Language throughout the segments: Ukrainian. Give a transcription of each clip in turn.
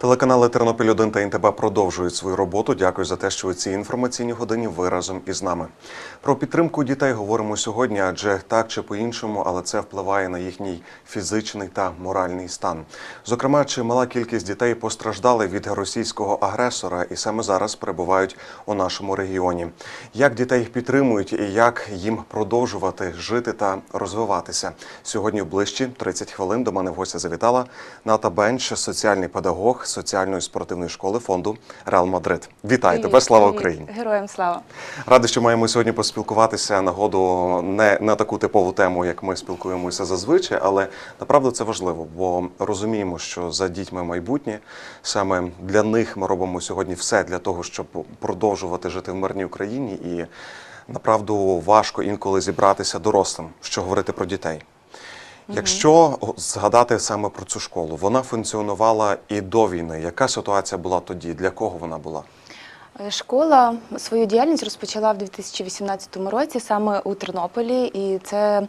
Телеканали Тернопіль 1 та НТБ продовжують свою роботу. Дякую за те, що у цій інформаційній годині ви разом із нами. Про підтримку дітей говоримо сьогодні, адже так чи по-іншому, але це впливає на їхній фізичний та моральний стан. Зокрема, чимала кількість дітей постраждали від російського агресора і саме зараз перебувають у нашому регіоні. Як дітей підтримують і як їм продовжувати жити та розвиватися? Сьогодні в ближчі 30 хвилин до мене в гості завітала Ната Бенч, соціальний педагог соціальної спортивної школи фонду Реал Мадрид. Вітаю тебе, слава Україні! Героям слава! Радий, що маємо сьогодні поспілкуватися нагоду не на таку типову тему, як ми спілкуємося зазвичай, але направду це важливо, бо розуміємо, що за дітьми майбутнє саме для них ми робимо сьогодні все для того, щоб продовжувати жити в мирній Україні, і направду важко інколи зібратися дорослим, що говорити про дітей. Якщо згадати саме про цю школу, вона функціонувала і до війни. Яка ситуація була тоді? Для кого вона була? Е, Школа свою діяльність розпочала в 2018 році саме у Тернополі, і це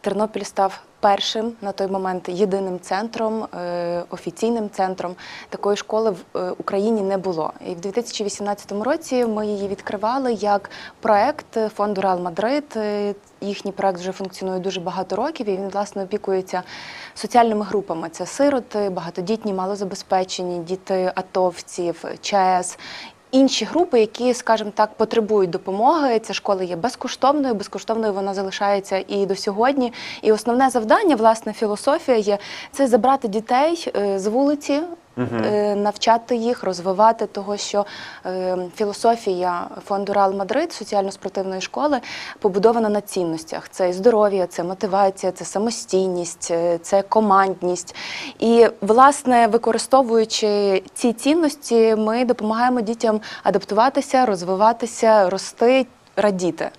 Тернопіль став першим на той момент єдиним центром, е, офіційним центром. Такої школи в е, Україні не було. І в 2018 році ми її відкривали як проект фонду Реал Мадрид. Е, Їхній проект вже функціонує дуже багато років, і він власне опікується соціальними групами. Це сироти, багатодітні, малозабезпечені, діти атовців, ЧС. Інші групи, які, скажімо так, потребують допомоги. Ця школа є безкоштовною, безкоштовною вона залишається і до сьогодні. І основне завдання, власне, філософія є це забрати дітей е, з вулиці, навчати їх, розвивати того, що е, філософія фонду Реал Мадрид, соціально-спортивної школи, побудована на цінностях. Це здоров'я, це мотивація, це самостійність, е, це командність. І, власне, використовуючи ці цінності, ми допомагаємо дітям адаптуватися, розвиватися, рости, радіти.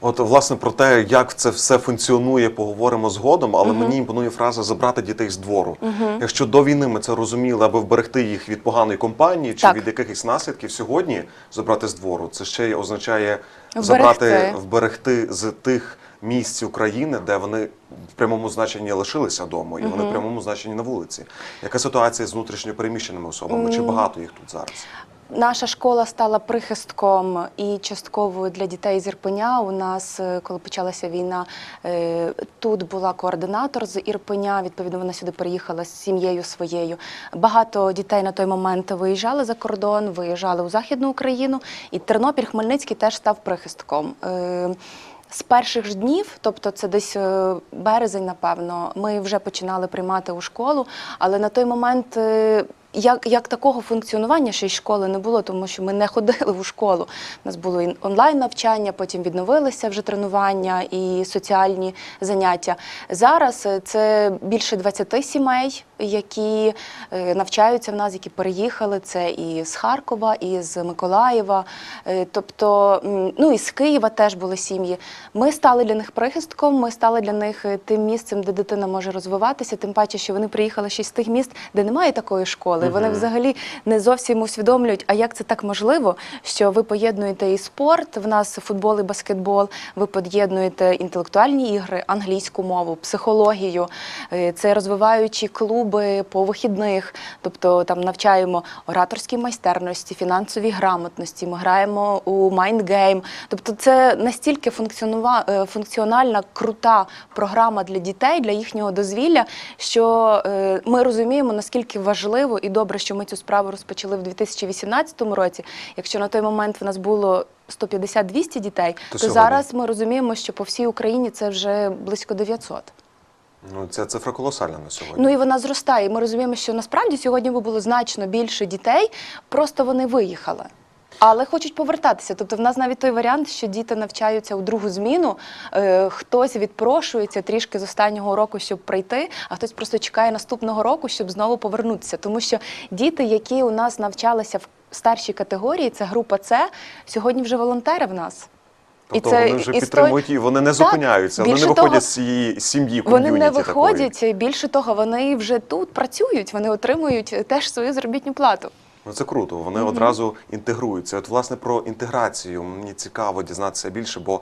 От власне про те, як це все функціонує, поговоримо згодом. Але мені імпонує фраза забрати дітей з двору. Якщо до війни ми це розуміли, аби вберегти їх від поганої компанії чи Так. від якихось наслідків, сьогодні забрати з двору, це ще й означає Вберегти. забрати, вберегти з тих місць України, де вони в прямому значенні лишилися вдома, і вони в прямому значенні на вулиці. Яка ситуація з внутрішньо переміщеними особами? Чи багато їх тут зараз? Наша школа стала прихистком і частково для дітей з Ірпеня. У нас, е, коли почалася війна, е, тут була координатор з Ірпеня. Відповідно, вона сюди приїхала з сім'єю своєю. Багато дітей на той момент виїжджали за кордон, виїжджали у Західну Україну, і Тернопіль Хмельницький теж став прихистком. Е, З перших ж днів, тобто це десь березень, напевно, ми вже починали приймати у школу, але на той момент. Як, як такого функціонування ще й школи не було, тому що ми не ходили в школу. У нас було і онлайн навчання, потім відновилися вже тренування і соціальні заняття. Зараз е, це більше 20 сімей, які е, навчаються в нас, які переїхали. Це і з Харкова, і з Миколаєва, е, тобто ну і з Києва теж були сім'ї. Ми стали для них прихистком, ми стали для них тим місцем, де дитина може розвиватися, тим паче, що вони приїхали ще з тих міст, де немає такої школи. Вони взагалі не зовсім усвідомлюють, а як це так можливо, що ви поєднуєте і спорт, в нас футбол і баскетбол, ви поєднуєте інтелектуальні ігри, англійську мову, психологію, е, це розвиваючі клуби по вихідних, тобто там навчаємо ораторській майстерності, фінансовій грамотності. Ми граємо у майндгейм. Тобто, це настільки е, функціональна, крута програма для дітей, для їхнього дозвілля, що е, ми розуміємо, наскільки важливо і добре, що ми цю справу розпочали в 2018 році. Якщо на той момент в нас було 150-200 дітей, То то, зараз ми розуміємо, що по всій Україні це вже близько 900. Ну ця цифра колосальна на сьогодні. Ну і вона зростає. Ми розуміємо, що насправді сьогодні було значно більше дітей, просто вони виїхали. Але хочуть повертатися. Тобто, в нас навіть той варіант, що діти навчаються у другу зміну, е, хтось відпрошується трішки з останнього року, щоб прийти, а хтось просто чекає наступного року, щоб знову повернутися. Тому що діти, які у нас навчалися в старшій категорії, це група С, сьогодні вже волонтери в нас. Тобто вони вже і з підтримують і вони не Так, зупиняються, вони не виходять того, з цієї сім'ї Вони не такої. виходять. Більше того, вони вже тут працюють, вони отримують теж свою заробітну плату. Ну це круто. Вони одразу інтегруються. От власне про інтеграцію мені цікаво дізнатися більше, бо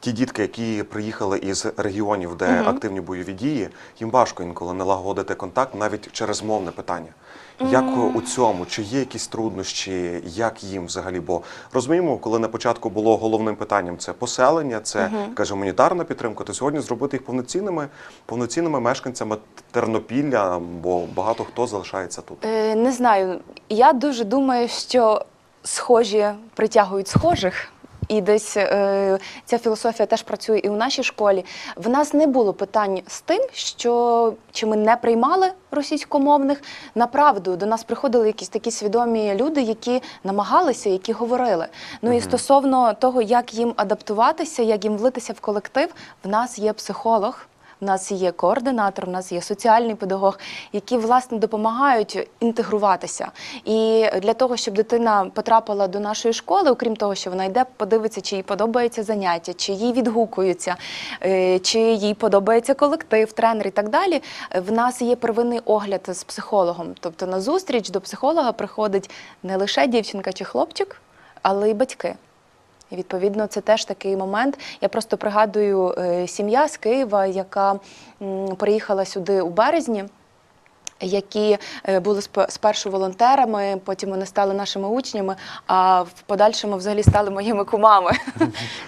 ті дітки, які приїхали із регіонів, де активні бойові дії, їм важко інколи налагодити контакт навіть через мовне питання. Як у цьому? Чи є якісь труднощі? Як їм взагалі? Бо розуміємо, коли на початку було головним питанням це поселення, це каже гуманітарна підтримка, то сьогодні зробити їх повноцінними, повноцінними мешканцями Тернопілля, бо багато хто залишається тут. Е, не знаю. Я дуже думаю, що схожі притягують схожих. І десь е, ця філософія теж працює і у нашій школі. В нас не було питань з тим, що чи ми не приймали російськомовних. Направду до нас приходили якісь такі свідомі люди, які намагалися, які говорили. Ну і стосовно того, як їм адаптуватися, як їм влитися в колектив, в нас є психолог. У нас є координатор, у нас є соціальний педагог, які власне допомагають інтегруватися. І для того, щоб дитина потрапила до нашої школи, окрім того, що вона йде, подивиться, чи їй подобається заняття, чи їй відгукуються, е, чи їй подобається колектив, тренер і так далі. В нас є первинний огляд з психологом. Тобто на зустріч до психолога приходить не лише дівчинка чи хлопчик, але й батьки. І відповідно, це теж такий момент. Я просто пригадую е, сім'я з Києва, яка приїхала сюди у березні. Які е, були спершу волонтерами, потім вони стали нашими учнями, а в подальшому взагалі стали моїми кумами.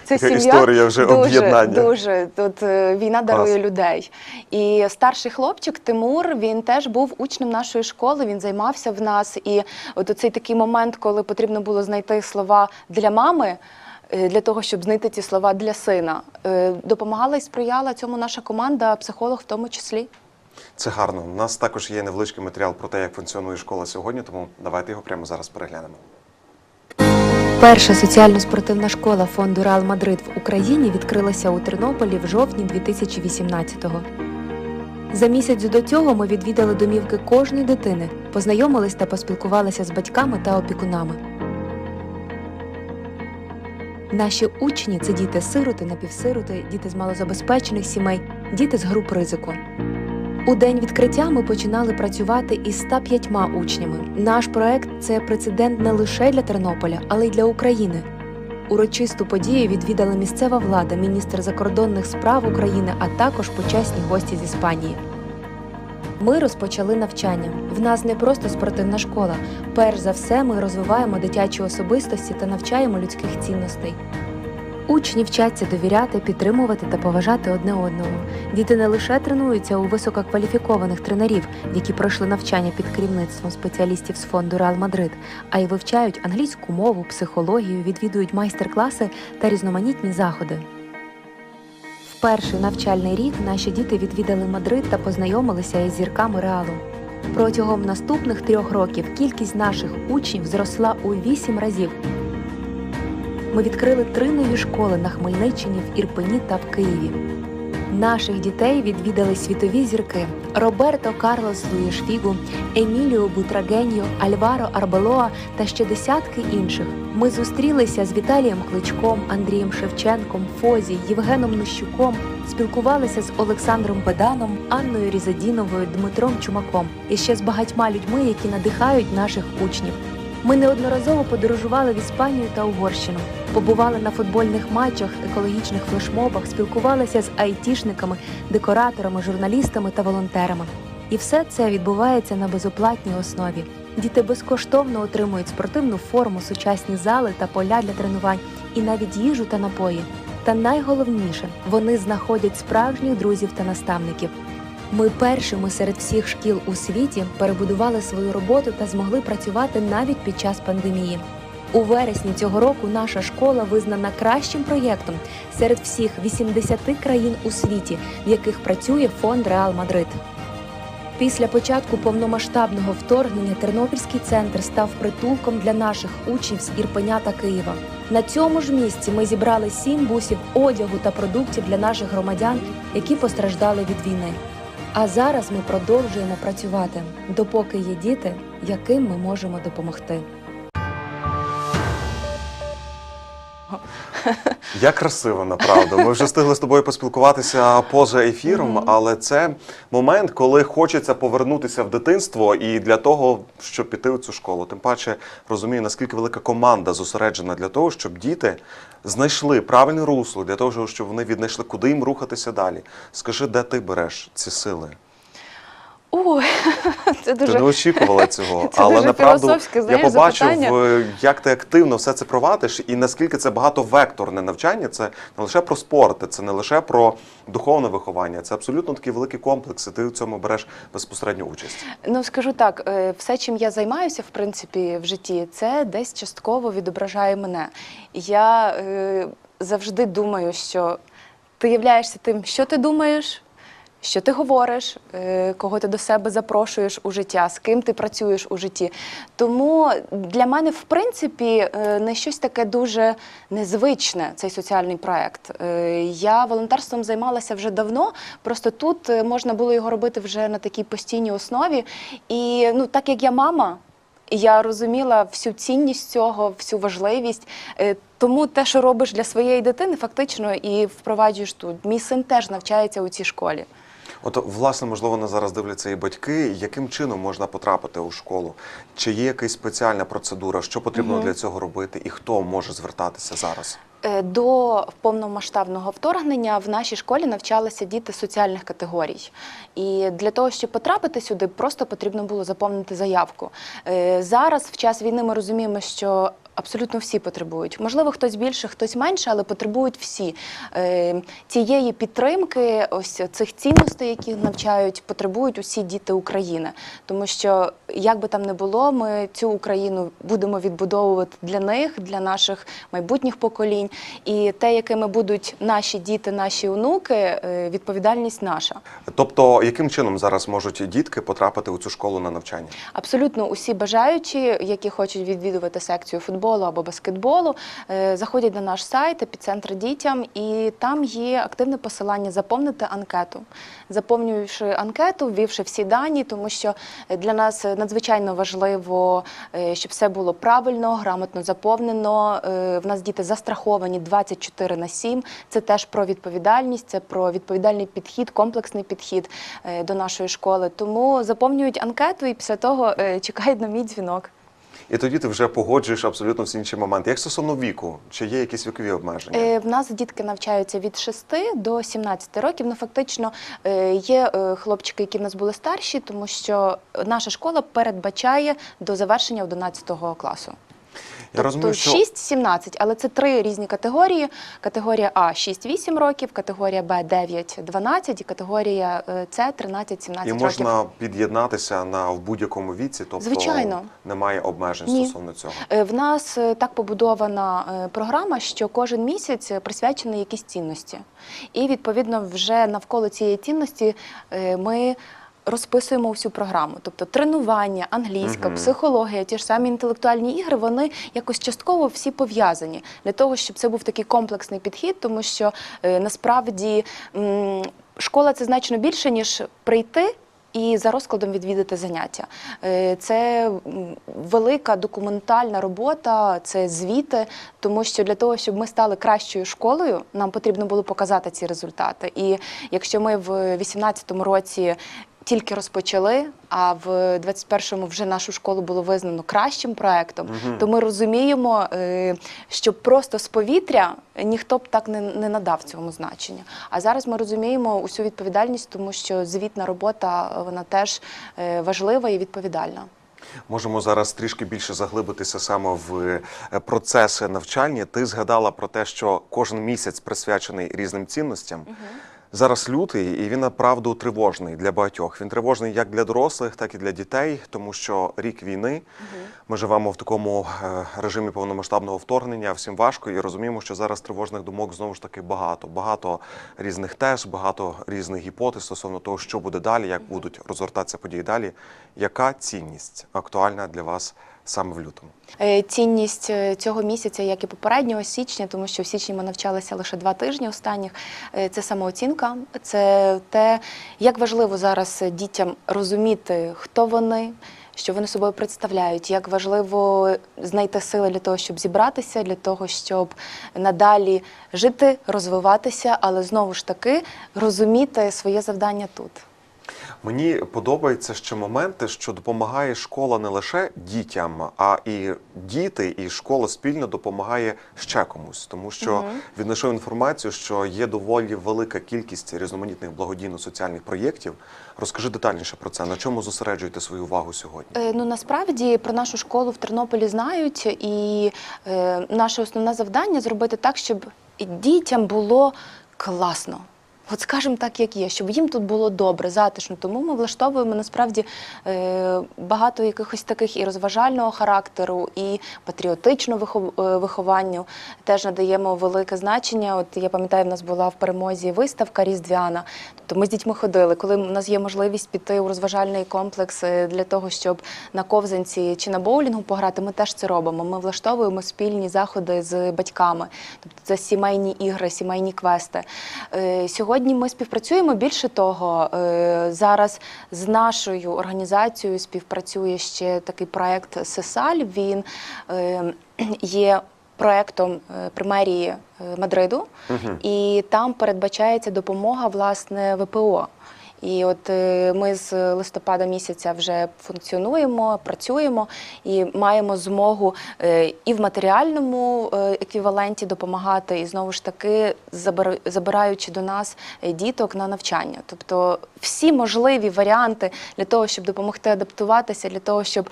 Це Така історія вже дуже, об'єднання. Дуже тут е, війна дарує Клас. людей. І старший хлопчик Тимур він теж був учнем нашої школи. Він займався в нас. І от оцей такий момент, коли потрібно було знайти слова для мами. Е, Для того щоб знайти ці слова для сина, Е, допомагала і сприяла цьому наша команда, психолог в тому числі. Це гарно. У нас також є невеличкий матеріал про те, як функціонує школа сьогодні, тому давайте його прямо зараз переглянемо. Перша соціально-спортивна школа фонду Реал Мадрид в Україні відкрилася у Тернополі в жовтні 2018-го. За місяць до цього ми відвідали домівки кожної дитини, познайомились та поспілкувалися з батьками та опікунами. Наші учні це діти-сироти, напівсироти, діти з малозабезпечених сімей, діти з груп ризику. У день відкриття ми починали працювати із 105 учнями. Наш проект це прецедент не лише для Тернополя, але й для України. Урочисту подію відвідали місцева влада, міністр закордонних справ України, а також почесні гості з Іспанії. Ми розпочали навчання. В нас не просто спортивна школа. Перш за все, ми розвиваємо дитячі особистості та навчаємо людських цінностей. Учні вчаться довіряти, підтримувати та поважати одне одного. Діти не лише тренуються у висококваліфікованих тренерів, які пройшли навчання під керівництвом спеціалістів з фонду Реал Мадрид, а й вивчають англійську мову, психологію, відвідують майстер-класи та різноманітні заходи. Перший навчальний рік наші діти відвідали Мадрид та познайомилися із зірками Реалу. Протягом наступних трьох років кількість наших учнів зросла у вісім разів. Ми відкрили три нові школи на Хмельниччині, в Ірпені та в Києві. Наших дітей відвідали світові зірки Роберто Карлос Луїш Фігу, Еміліо Бутрагеньо, Альваро Арбелоа та ще десятки інших. Ми зустрілися з Віталієм Кличком, Андрієм Шевченком, Фозі, Євгеном Нищуком, спілкувалися з Олександром Беданом, Анною Різадіновою, Дмитром Чумаком і ще з багатьма людьми, які надихають наших учнів. Ми неодноразово подорожували в Іспанію та Угорщину, побували на футбольних матчах, екологічних флешмобах, спілкувалися з айтішниками, декораторами, журналістами та волонтерами. І все це відбувається на безоплатній основі. Діти безкоштовно отримують спортивну форму, сучасні зали та поля для тренувань, і навіть їжу та напої. Та найголовніше, вони знаходять справжніх друзів та наставників. Ми першими серед всіх шкіл у світі перебудували свою роботу та змогли працювати навіть під час пандемії. У вересні цього року наша школа визнана кращим проєктом серед всіх 80 країн у світі, в яких працює фонд Реал Мадрид. Після початку повномасштабного вторгнення Тернопільський центр став притулком для наших учнів з Ірпеня та Києва. На цьому ж місці ми зібрали сім бусів одягу та продуктів для наших громадян, які постраждали від війни. А зараз ми продовжуємо працювати, допоки є діти, яким ми можемо допомогти. Як красиво, направду. Ми вже встигли з тобою поспілкуватися поза ефіром, але це момент, коли хочеться повернутися в дитинство і для того, щоб піти у цю школу. Тим паче розумію, наскільки велика команда зосереджена для того, щоб діти знайшли правильне русло для того, щоб вони віднайшли, куди їм рухатися далі. Скажи, де ти береш ці сили? Ой, це Ти дуже не очікувала цього, Це але дуже направду філософське, я знаєш, побачив, запитання. е, як ти активно все це провадиш, і наскільки це багатовекторне навчання. Це не лише про спорт, це не лише про духовне виховання, це абсолютно такий великий комплекс. І ти в цьому береш безпосередню участь. Ну скажу так, е, все, чим я займаюся, в принципі, в житті, це десь частково відображає мене. Я е, завжди думаю, що ти являєшся тим, що ти думаєш. Що ти говориш, е, кого ти до себе запрошуєш у життя, з ким ти працюєш у житті. Тому для мене, в принципі, е, не щось таке дуже незвичне цей соціальний проект. Е, Я волонтерством займалася вже давно, просто тут можна було його робити вже на такій постійній основі. І ну, так як я мама, я розуміла всю цінність цього, всю важливість. Тому те, що робиш для своєї дитини, фактично і впроваджуєш тут. Мій син теж навчається у цій школі. От, власне, можливо, нас зараз дивляться і батьки. Яким чином можна потрапити у школу? Чи є якась спеціальна процедура? Що потрібно для цього робити, і хто може звертатися зараз? Е, До повномасштабного вторгнення в нашій школі навчалися діти соціальних категорій. І для того, щоб потрапити сюди, просто потрібно було заповнити заявку. Е, Зараз, в час війни, ми розуміємо, що абсолютно всі потребують. Можливо, хтось більше, хтось менше, але потребують всі. Е, Цієї підтримки, ось цих цінностей, які навчають, потребують усі діти України. Тому що, як би там не було, ми цю Україну будемо відбудовувати для них, для наших майбутніх поколінь. І те, якими будуть наші діти, наші онуки, е, відповідальність наша. Тобто, яким чином зараз можуть дітки потрапити у цю школу на навчання? Абсолютно усі бажаючі, які хочуть відвідувати секцію футболу або баскетболу, е, заходять на наш сайт епіцентр дітям, і там є активне посилання заповнити анкету. Заповнюючи анкету, ввівши всі дані, тому що для нас надзвичайно важливо, е, щоб все було правильно, грамотно заповнено. Е, В нас діти застраховані 24 на 7. Це теж про відповідальність, це про відповідальний підхід, комплексний підхід до нашої школи. Тому заповнюють анкету і після того чекають на мій дзвінок. І тоді ти вже погоджуєш абсолютно всі інші моменти. Як стосовно віку, чи є якісь вікові обмеження? Е, В нас дітки навчаються від 6 до 17 років. Ну фактично е, є е, хлопчики, які в нас були старші, тому що наша школа передбачає до завершення 11 класу. Я розумію, тобто що 6-17, але це три різні категорії. Категорія А 6-8 років, категорія Б 9-12 і категорія е, С 13-17 і років. можна під'єднатися на в будь-якому віці, тобто Звичайно. немає обмежень Ні. стосовно цього. Е, В нас е, так побудована програма, що кожен місяць присвячений якійсь цінності. І відповідно вже навколо цієї цінності ми. Розписуємо всю програму, тобто тренування, англійська, психологія, ті ж самі інтелектуальні ігри, вони якось частково всі пов'язані для того, щоб це був такий комплексний підхід, тому що е, насправді м, школа це значно більше, ніж прийти і за розкладом відвідати заняття. Е, Це велика документальна робота, це звіти, тому що для того, щоб ми стали кращою школою, нам потрібно було показати ці результати. І якщо ми в 2018 році тільки розпочали, а в 21-му вже нашу школу було визнано кращим проектом, Мгм. то ми розуміємо, е, що просто з повітря ніхто б так не, не надав цьому значення. А зараз ми розуміємо усю відповідальність, тому що звітна робота вона теж е, важлива і відповідальна. Можемо зараз трішки більше заглибитися саме в е, процеси навчання. Ти згадала про те, що кожен місяць присвячений різним цінностям. Зараз лютий, і він направду тривожний для багатьох. Він тривожний як для дорослих, так і для дітей, тому що рік війни. Ми живемо в такому е, режимі повномасштабного вторгнення. Всім важко і розуміємо, що зараз тривожних думок знову ж таки багато. Багато різних тез, багато різних гіпотез стосовно того, що буде далі, як будуть розгортатися події далі. Яка цінність актуальна для вас саме в лютому? Е, Цінність е, цього місяця, як і попереднього січня, тому що в січні ми навчалися лише два тижні останніх. е, Це самооцінка, це те, як важливо зараз дітям розуміти, хто вони. Що вони собою представляють, як важливо знайти сили для того, щоб зібратися, для того, щоб надалі жити, розвиватися, але знову ж таки розуміти своє завдання тут. Мені подобається ще моменти, що допомагає школа не лише дітям, а і діти, і школа спільно допомагає ще комусь, тому що віднайшов інформацію, що є доволі велика кількість різноманітних благодійно-соціальних проєктів. Розкажи детальніше про це. На чому зосереджуєте свою увагу сьогодні? Е, Ну насправді про нашу школу в Тернополі знають, і е, наше основне завдання зробити так, щоб дітям було класно. От скажімо так, як є, щоб їм тут було добре, затишно. Тому ми влаштовуємо насправді е, багато якихось таких і розважального характеру, і патріотичного е, вихованню. Теж надаємо велике значення. От я пам'ятаю, в нас була в перемозі виставка різдвяна. Тобто ми з дітьми ходили. Коли в нас є можливість піти у розважальний комплекс е, для того, щоб на ковзанці чи на боулінгу пограти, ми теж це робимо. Ми влаштовуємо спільні заходи з батьками, тобто це сімейні ігри, сімейні квести. Е, Сьогодні ми співпрацюємо. Більше того, е, зараз з нашою організацією співпрацює ще такий проект Сесаль. Він е, є проектом е, примерії Мадриду, Мадриду, і там передбачається допомога власне ВПО. І от е, ми з листопада місяця вже функціонуємо, працюємо і маємо змогу е, і в матеріальному е, еквіваленті допомагати, і знову ж таки забир- забираючи до нас діток на навчання. Тобто всі можливі варіанти для того, щоб допомогти адаптуватися, для того, щоб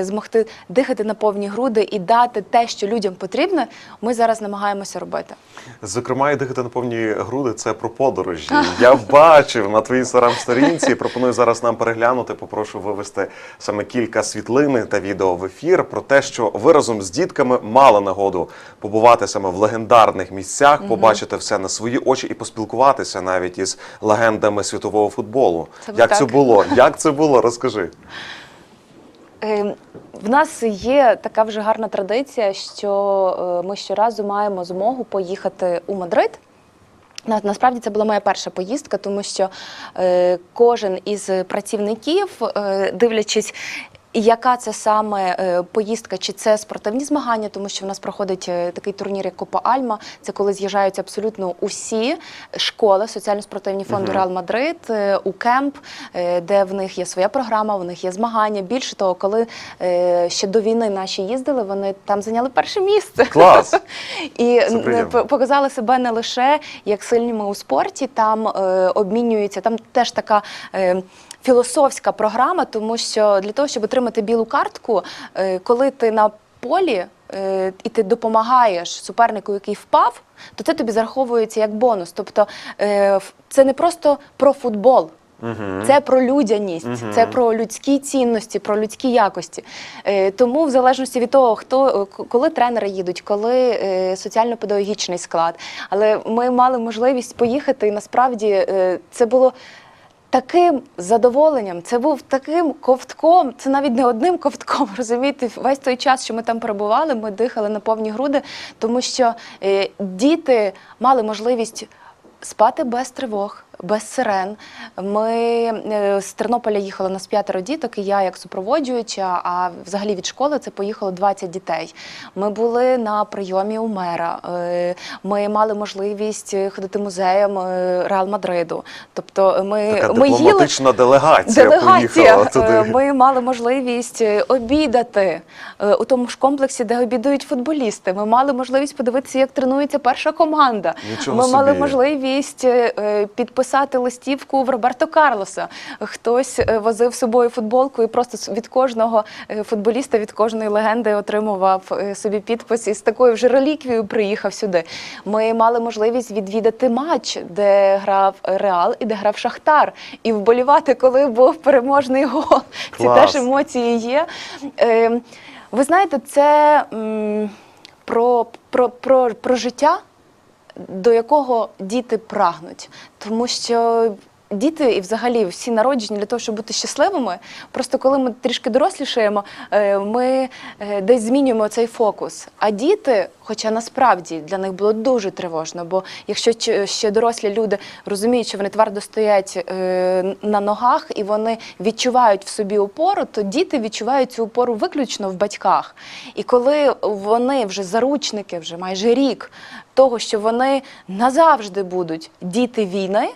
змогти дихати на повні груди і дати те, що людям потрібно, ми зараз намагаємося робити. Зокрема, і дихати на повні груди це про подорожі. Я бачив на твоїй інстаграм сторінці. Пропоную зараз нам переглянути. Попрошу вивести саме кілька світлин та відео в ефір про те, що ви разом з дітками мали нагоду побувати саме в легендарних місцях, побачити все на свої очі і поспілкуватися навіть із легендами світового футболу. Це Як так. це було? Як це було? Розкажи. Е, В нас є така вже гарна традиція, що е, ми щоразу маємо змогу поїхати у Мадрид. На- Насправді це була моя перша поїздка, тому що е, кожен із працівників, е, дивлячись, яка це саме е, поїздка, чи це спортивні змагання, тому що в нас проходить е, такий турнір, як Копа Альма. Це коли з'їжджаються абсолютно усі школи, соціально-спортивні фонди Реал Мадрид, е, у кемп, де в них є своя програма, у них є змагання. Більше того, коли ще до війни наші їздили, вони там зайняли перше місце. Клас! І показали себе не лише як сильними у спорті, там обмінюються, там теж така. Філософська програма, тому що для того, щоб отримати білу картку, е, коли ти на полі е, і ти допомагаєш супернику, який впав, то це тобі зараховується як бонус. Тобто е, це не просто про футбол, це про людяність, це про людські цінності, про людські якості. Тому, в залежності від того, хто коли тренери їдуть, коли соціально-педагогічний склад. Але ми мали можливість поїхати, і насправді це було. Таким задоволенням, це був таким ковтком, це навіть не одним ковтком. Розумієте, весь той час, що ми там перебували, ми дихали на повні груди, тому що е, діти мали можливість спати без тривог, без сирен. Ми е, з Тернополя їхали у нас п'ятеро діток, і я як супроводжуюча, а взагалі від школи це поїхало 20 дітей. Ми були на прийомі у мера. е, Ми мали можливість ходити музеєм е, Реал Мадриду. Тобто ми, Така ми їли. делегація, Делегація. поїхала Е, туди. Ми мали можливість е, обідати е, у тому ж комплексі, де обідають футболісти. Ми мали можливість подивитися, як тренується перша команда. Нічого Ми мали можливість е, підписати листівку в Роберто Карлоса. Хтось е, возив з собою футболку і просто від кожного е, футболіста, від кожної легенди отримував е, собі підпис і з такою вже реліквією приїхав сюди. Ми мали можливість відвідати матч, де грав Реал і де грав Шахтар, і вболівати, коли був переможний гол. Ці теж емоції є. Е, Ви знаєте, це про, про, про, про життя до якого діти прагнуть. Тому що діти і взагалі всі народжені для того, щоб бути щасливими. Просто коли ми трішки дорослішаємо, е, ми е, десь змінюємо цей фокус. А діти, хоча насправді для них було дуже тривожно, бо якщо ще дорослі люди розуміють, що вони твердо стоять е, на ногах і вони відчувають в собі опору, то діти відчувають цю опору виключно в батьках. І коли вони вже заручники, вже майже рік того, що вони назавжди будуть діти війни,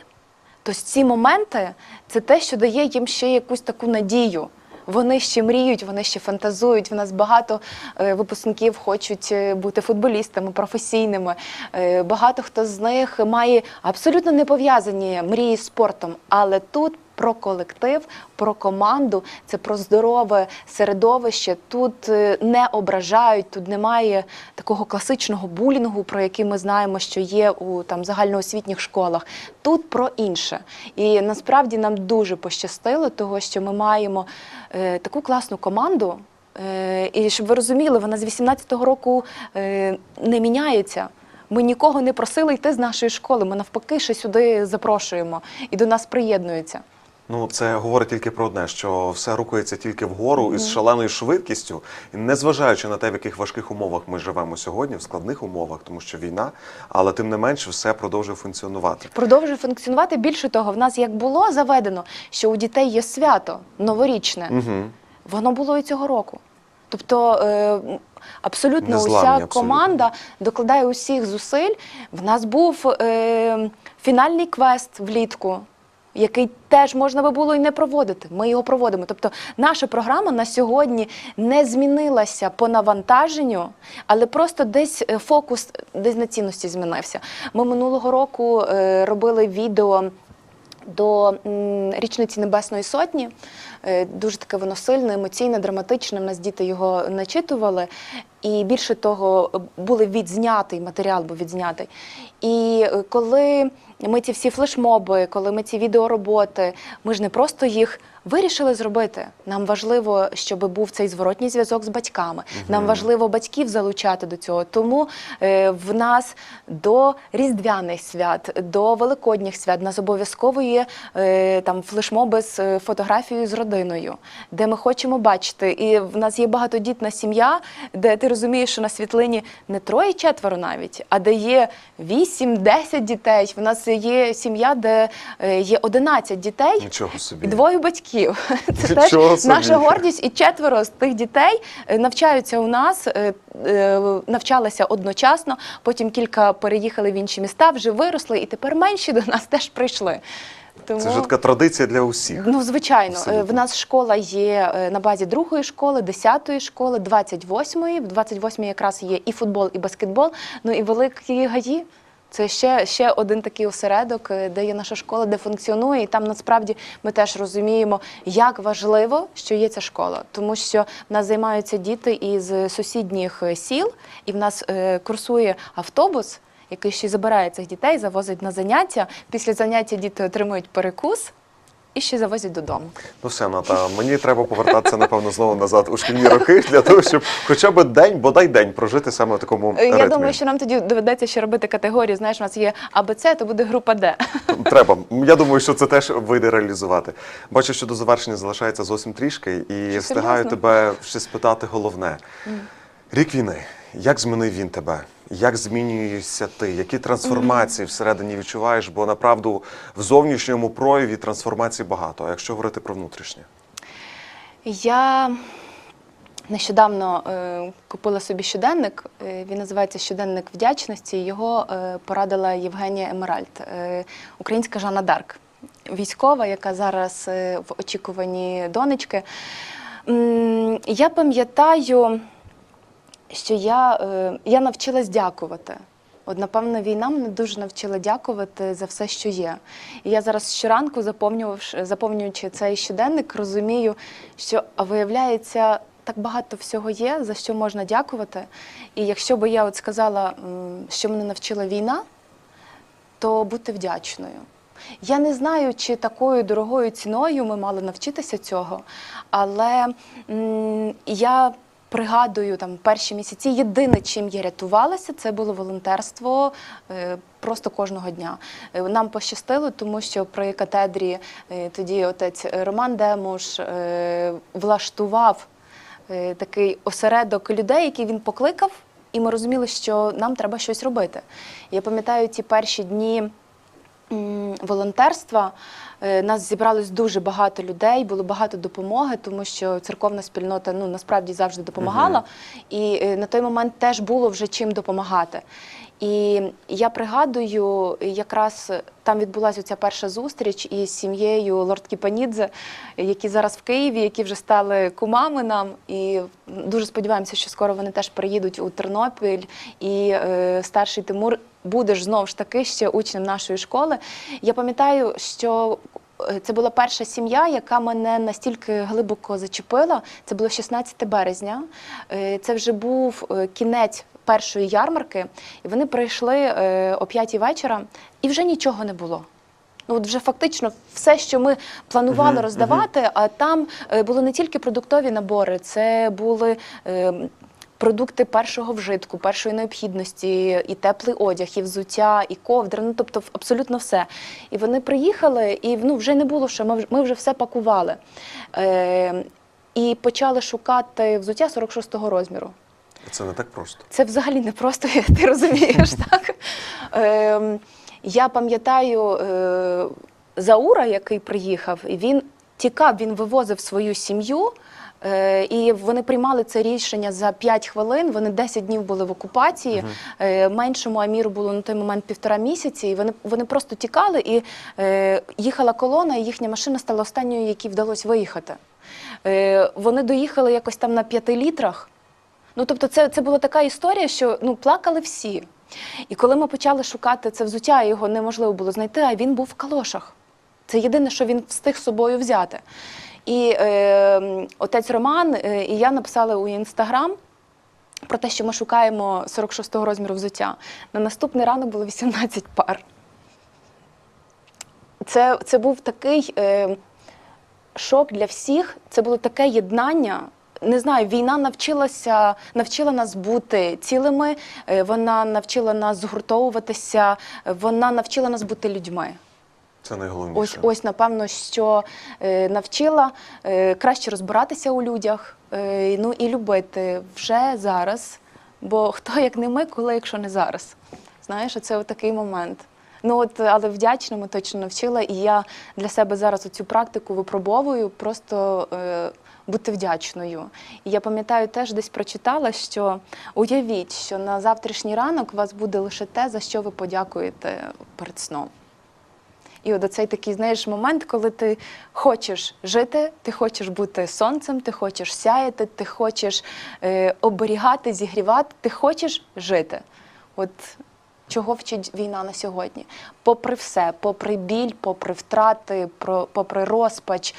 то ці моменти це те, що дає їм ще якусь таку надію. Вони ще мріють, вони ще фантазують. В нас багато е, випускників хочуть е, бути футболістами, професійними. Е, багато хто з них має абсолютно не пов'язані мрії з спортом, але тут. Про колектив, про команду, це про здорове середовище. Тут е, не ображають, тут немає такого класичного булінгу, про який ми знаємо, що є у там загальноосвітніх школах. Тут про інше. І насправді нам дуже пощастило, того що ми маємо е, таку класну команду. Е, і щоб ви розуміли, вона з 18-го року е, не міняється. Ми нікого не просили йти з нашої школи. Ми навпаки ще сюди запрошуємо і до нас приєднуються. Ну, це говорить тільки про одне, що все рухається тільки вгору із шаленою швидкістю, і незважаючи на те, в яких важких умовах ми живемо сьогодні, в складних умовах, тому що війна, але тим не менше все продовжує функціонувати. Продовжує функціонувати. Більше того, в нас як було заведено, що у дітей є свято новорічне. Угу. Воно було і цього року. Тобто е, абсолютно Незламні, уся абсолютно. команда докладає усіх зусиль. В нас був е, фінальний квест влітку. Який теж можна би було і не проводити. Ми його проводимо. Тобто, наша програма на сьогодні не змінилася по навантаженню, але просто десь е, фокус, десь на цінності змінився. Ми минулого року е, робили відео до річниці Небесної Сотні. Е, Дуже таке воно сильне, емоційне, драматичне. У нас діти його начитували. І більше того, були відзнятий матеріал, був відзнятий. І е, коли ми ці всі флешмоби, коли ми ці відеороботи, ми ж не просто їх вирішили зробити. Нам важливо, щоб був цей зворотній зв'язок з батьками. Нам важливо батьків залучати до цього. Тому е, в нас до різдвяних свят, до великодніх свят нас обов'язково є е, там флешмоби з е, фотографією з родиною, де ми хочемо бачити. І в нас є багатодітна сім'я, де ти розумієш, що на світлині не троє-четверо навіть, а де є 8-10 дітей. В нас є сім'я, де е, є 11 дітей. Нічого собі. І двоє батьків. Це Нічого теж собі. наша гордість. І четверо з тих дітей е, навчаються у нас, е, е, навчалися одночасно. Потім кілька переїхали в інші міста, вже виросли, і тепер менші до нас теж прийшли. Тому... Це вже така традиція для усіх. Ну, звичайно, Абсолютно. В нас школа є на базі другої школи, 10-ї школи, 28-ї. В 28-ї якраз є і футбол, і баскетбол. Ну і великі гаї. Це ще, ще один такий осередок, е, де є наша школа, де функціонує, і там насправді ми теж розуміємо, як важливо, що є ця школа, тому що в нас займаються діти із сусідніх е, сіл, і в нас е, курсує автобус, який ще забирає цих дітей, завозить на заняття. Після заняття діти отримують перекус і ще завозять додому. Ну все, Ната, мені треба повертатися, напевно, знову назад у шкільні роки для того, щоб хоча б день, бодай день прожити саме в такому Е, Я думаю, що нам тоді доведеться ще робити категорію. Знаєш, у нас є АБЦ, то буде група Д. Треба. Я думаю, що це теж вийде реалізувати. Бачу, що до завершення залишається зовсім трішки, і встигаю тебе ще спитати головне. Рік війни. Як змінив він тебе? Як змінюєшся ти? Які трансформації всередині відчуваєш? Бо направду в зовнішньому прояві трансформацій багато. А якщо говорити про внутрішнє? Я нещодавно е, купила собі щоденник. Е, він називається Щоденник вдячності. Його е, порадила Євгенія Емеральд, е, українська Жанна Дарк, військова, яка зараз е, в очікуванні донечки. М, Я пам'ятаю, що я, е, я навчилась дякувати. От, напевно, війна мене дуже навчила дякувати за все, що є. І я зараз щоранку, заповнюючи цей щоденник, розумію, що виявляється, так багато всього є, за що можна дякувати. І якщо би я от сказала, що мене навчила війна, то бути вдячною. Я не знаю, чи такою дорогою ціною ми мали навчитися цього, але я пригадую там перші місяці. Єдине, чим я рятувалася, це було волонтерство е, просто кожного дня. Е, Нам пощастило, тому що при катедрі е, тоді отець Роман Демуш влаштував такий осередок людей, який він покликав, і ми розуміли, що нам треба щось робити. Я пам'ятаю ті перші дні. Волонтерства. Е, нас зібралось дуже багато людей, було багато допомоги, тому що церковна спільнота ну насправді завжди допомагала, і е, на той момент теж було вже чим допомагати. І я пригадую, якраз там відбулася ця перша зустріч із сім'єю Лорд Кіпанідзе, які зараз в Києві, які вже стали кумами нам. І дуже сподіваємося, що скоро вони теж приїдуть у Тернопіль. І е, старший Тимур будеш знову ж таки ще учнем нашої школи. Я пам'ятаю, що це була перша сім'я, яка мене настільки глибоко зачепила. Це було 16 березня. Е, Це вже був е, кінець першої ярмарки, і вони прийшли е, о 5 вечора, і вже нічого не було. Ну, от вже фактично все, що ми планували Мгм, роздавати, а там е, були не тільки продуктові набори, це були. е, Продукти першого вжитку, першої необхідності, і теплий одяг, і взуття, і ковдри, ну тобто абсолютно все. І вони приїхали, і ну, вже не було що, ми вже, ми вже все пакували. Е, і почали шукати взуття 46-го розміру. Це не так просто. Це взагалі не просто, ти розумієш, так? Ем, я пам'ятаю е, Заура, який приїхав, і він тікав, він вивозив свою сім'ю. Е, І вони приймали це рішення за 5 хвилин. Вони 10 днів були в окупації. Е, Меншому Аміру було на той момент півтора місяці. І вони, вони просто тікали, і е, їхала колона, і їхня машина стала останньою, якій вдалося виїхати. Вони доїхали якось там на п'яти літрах. Ну, тобто, це, це була така історія, що ну, плакали всі. І коли ми почали шукати це взуття, його неможливо було знайти, а він був в калошах. Це єдине, що він встиг з собою взяти. І е, отець Роман е, і я написали у інстаграм про те, що ми шукаємо 46-го розміру взуття. На наступний ранок було 18 пар. Це, це був такий е, шок для всіх. Це було таке єднання. Не знаю, війна навчилася, навчила нас бути цілими, е, вона навчила нас згуртовуватися, вона навчила нас бути людьми. Це найголовніше. Ось, ось, напевно, що е, навчила е, краще розбиратися у людях, е, ну і любити вже зараз. Бо хто як не ми, коли, якщо не зараз. Знаєш, це такий момент. Ну от, але вдячному точно навчила, і я для себе зараз цю практику випробовую, просто е, бути вдячною. І я пам'ятаю, теж десь прочитала, що уявіть, що на завтрашній ранок у вас буде лише те, за що ви подякуєте перед сном. І от оцей такий, знаєш, момент, коли ти хочеш жити, ти хочеш бути сонцем, ти хочеш сяяти, ти хочеш е, оберігати, зігрівати, ти хочеш жити. От чого вчить війна на сьогодні? Попри все, попри біль, попри втрати, попри розпач,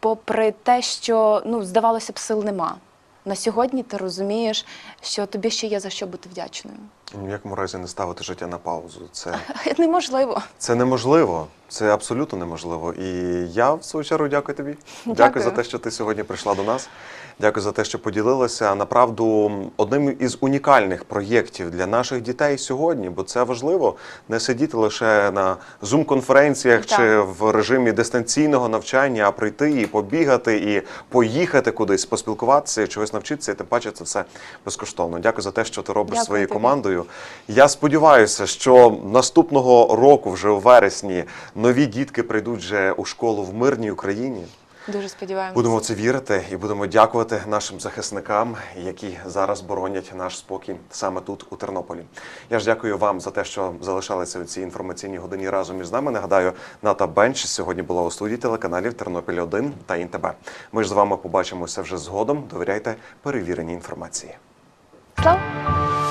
попри те, що ну, здавалося б, сил нема. На сьогодні ти розумієш, що тобі ще є за що бути вдячною. Ні в якому разі не ставити життя на паузу. Це, Неможливо. це неможливо. Це абсолютно неможливо. І я, в свою чергу, дякую тобі. Дякую, Дякую. за те, що ти сьогодні прийшла до нас. Дякую за те, що поділилася. Направду, одним із унікальних проєктів для наших дітей сьогодні, бо це важливо не сидіти лише на зум-конференціях чи в режимі дистанційного навчання, а прийти і побігати, і поїхати кудись, поспілкуватися, чогось навчитися. І тим паче це все безкоштовно. Дякую за те, що ти робиш Дякую своєю тобі. Командою. Я сподіваюся, що наступного року, вже у вересні, нові дітки прийдуть вже у школу в мирній Україні. Дуже сподіваємося. Будемо в це вірити і будемо дякувати нашим захисникам, які зараз боронять наш спокій саме тут, у Тернополі. Я ж дякую вам за те, що залишалися у цій інформаційній годині разом із нами. Нагадаю, Ната Бенч сьогодні була у студії телеканалів Тернопіль 1 та ІНТБ. Ми ж з вами побачимося вже згодом. Довіряйте перевіреній інформації. Слава